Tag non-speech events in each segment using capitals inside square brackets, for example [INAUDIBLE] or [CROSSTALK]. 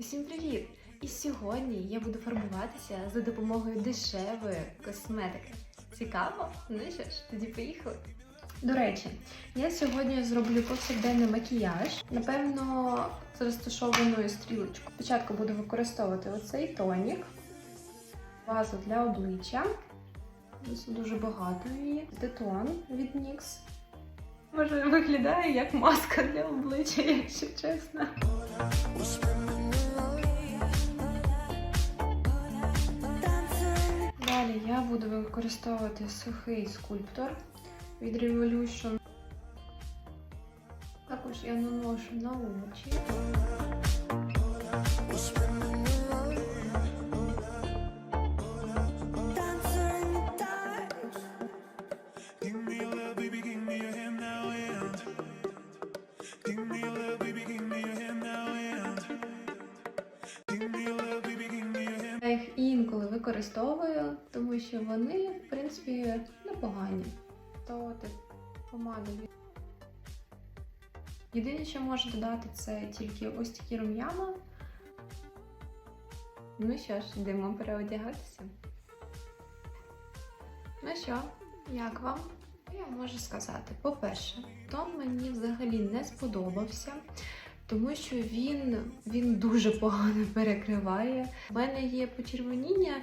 Усім привіт! І сьогодні я буду фарбуватися за допомогою дешевої косметики. Цікаво? Ну що ж, тоді поїхали. До речі, я сьогодні зроблю повсякденний макіяж, напевно, з розташованою стрілочкою. Спочатку буду використовувати оцей тонік, базу для обличчя. Ось Дуже багато її. Детон від NYX. Може, виглядає як маска для обличчя, якщо чесно. Я буду використовувати сухий скульптор від Revolution. Також я наношу на очі. Я їх інколи використовую, тому що вони, в принципі, непогані. То ти помаду. Єдине, що можу додати, це тільки ось такі рум'яна. Ну що ж, йдемо переодягатися. Ну що, як вам? Я можу сказати, по-перше, тон мені взагалі не сподобався, тому що він, він дуже погано [LAUGHS] перекриває. У мене є почервоніння,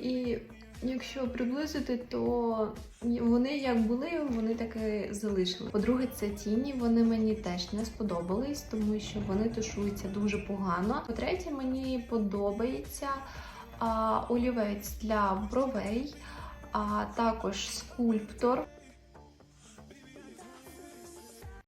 і якщо приблизити, то вони як були, вони так і залишили. По-друге, це тіні, вони мені теж не сподобались, тому що вони тушуються дуже погано. По-третє, мені подобається а, олівець для бровей, а також скульптор.